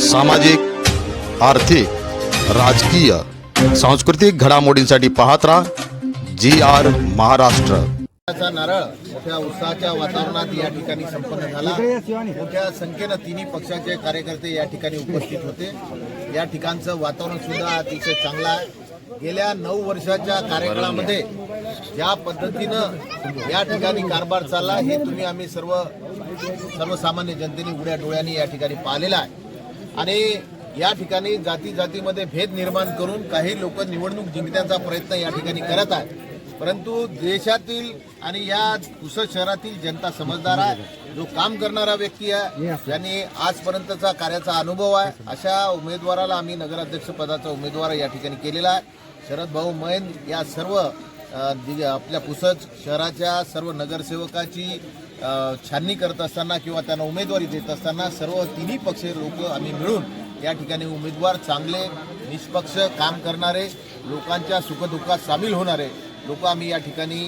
सामाजिक आर्थिक राजकीय सांस्कृतिक घडामोडींसाठी पाहत राहा जी आर महाराष्ट्र. नारळ मोठ्या उत्साहाच्या वातावरणात या ठिकाणी संपन्न झाला. मोठ्या संख्येनं तिन्ही पक्षाचे कार्यकर्ते या ठिकाणी उपस्थित होते. या ठिकाणचं वातावरण सुद्धा अतिशय चांगलं आहे. गेल्या नऊ वर्षाच्या कार्यकाळामध्ये ज्या पद्धतीनं या ठिकाणी कारभार चालला हे तुम्ही आम्ही सर्व सर्वसामान्य जनतेने उघड्या डोळ्यांनी या ठिकाणी पाहिलेलं आहे. आणि या ठिकाणी जाती जातीमध्ये भेद निर्माण करून काही लोक निवडणूक जिंकण्याचा प्रयत्न या ठिकाणी करत आहेत. परंतु देशातील आणि या पुसद शहरातील जनता समजदार आहे. जो काम करणारा व्यक्ती आहे ज्यांनी आजपर्यंतचा कार्याचा अनुभव आहे. अशा उमेदवाराला आम्ही नगराध्यक्ष पदाचा उमेदवार या ठिकाणी केलेला आहे. शरद भाऊ मैन या सर्व आपल्या पुसद शहराच्या सर्व नगरसेवकाची छाननी करत असताना किंवा त्यांना उमेदवारी देत असताना सर्व तिन्ही पक्ष लोक आम्ही मिळून या ठिकाणी उमेदवार चांगले निष्पक्ष काम करणारे लोकांच्या सुखदुःखात सामील होणारे लोक आम्ही या ठिकाणी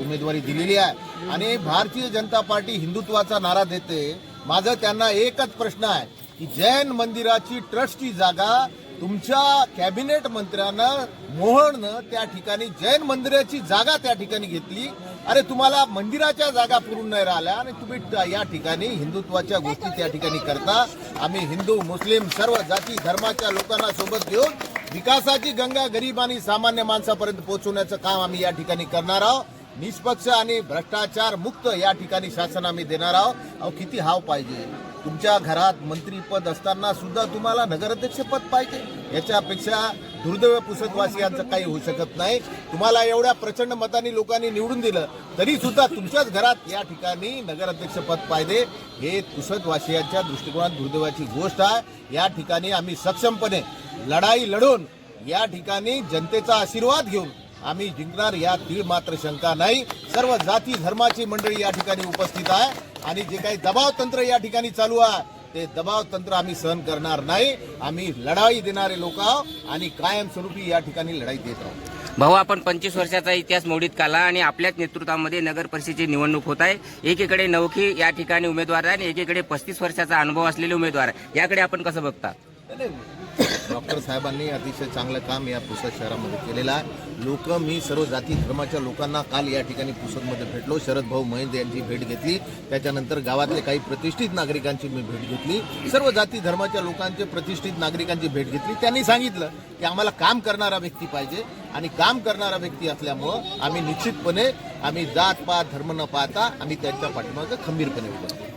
उमेदवारी दिलेली आहे. आणि भारतीय जनता पार्टी हिंदुत्वाचा नारा देते. माझं त्यांना एकच प्रश्न आहे की जैन मंदिराची ट्रस्टची जागा तुमच्या कॅबिनेट मंत्र्यानं मोहननं त्या ठिकाणी जैन मंदिराची जागा त्या ठिकाणी घेतली. अरे तुम्हाला मंदिराच्या जागा पुरून नाही राहिल्या आणि तुम्ही या ठिकाणी हिंदुत्वाच्या गोष्टी त्या ठिकाणी करता. आम्ही हिंदू मुस्लिम सर्व जाती धर्माच्या लोकांना सोबत घेऊन विकासाची गंगा गरीब आणि सामान्य माणसापर्यंत पोहोचवण्याचं काम आम्ही या ठिकाणी करणार आहोत. निष्पक्ष आणि भ्रष्टाचार मुक्त या ठिकाणी शासन आम्ही देणार आहोत. अहो किती हाव पाहिजे. तुमच्या घरात मंत्रीपद असताना सुद्धा तुम्हाला नगराध्यक्ष पद पाहिजे. याच्यापेक्षा दुर्दैव पुसदवासियांचं काही होऊ शकत नाही. तुम्हाला एवढ्या प्रचंड मतांनी लोकांनी निवडून दिलं तरी सुद्धा तुमच्याच घरात या ठिकाणी नगराध्यक्ष पद पाहिजे. हे पुसदवासियांच्या दृष्टिकोनात दुर्दैवाची गोष्ट आहे. या ठिकाणी आम्ही सक्षमपणे लढाई लढून या ठिकाणी जनतेचा आशीर्वाद घेऊन आम्ही जिंकणार या तीळ मात्र शंका नाही. सर्व जाती धर्माची मंडळी या ठिकाणी उपस्थित आहे. आणि जे काही दबाव तंत्र या ठिकाणी चालू आहे ते दबाव तंत्र आम्ही सहन करणार नाही. आम्ही लढाई देणारे लोक आहोत आणि कायमस्वरूपी या ठिकाणी लढाई देत आहोत. भाऊ आपण पंचवीस वर्षाचा इतिहास मोडीत काला आणि आपल्याच नेतृत्वामध्ये नगर परिषदेची निवडणूक होत आहे. एकीकडे नवखी या ठिकाणी उमेदवार आहे आणि एकीकडे पस्तीस वर्षाचा अनुभव असलेले उमेदवार. आहे याकडे आपण कसं बघता? डॉक्टर साहेबांनी अतिशय चांगलं काम या पुसद शहरामध्ये केलेलं आहे. लोक मी सर्व जाती धर्माच्या लोकांना काल या ठिकाणी पुसदमध्ये भेटलो. शरद भाऊ महेंद्र यांची भेट घेतली. त्याच्यानंतर गावातले काही प्रतिष्ठित नागरिकांची मी भेट घेतली. सर्व जाती धर्माच्या लोकांचे प्रतिष्ठित नागरिकांची भेट घेतली. त्यांनी सांगितलं की आम्हाला काम करणारा व्यक्ती पाहिजे आणि काम करणारा व्यक्ती असल्यामुळं आम्ही निश्चितपणे आम्ही जात पात धर्म न पाहता आम्ही त्यांच्या पाठीमागं खंबीरपणे उभं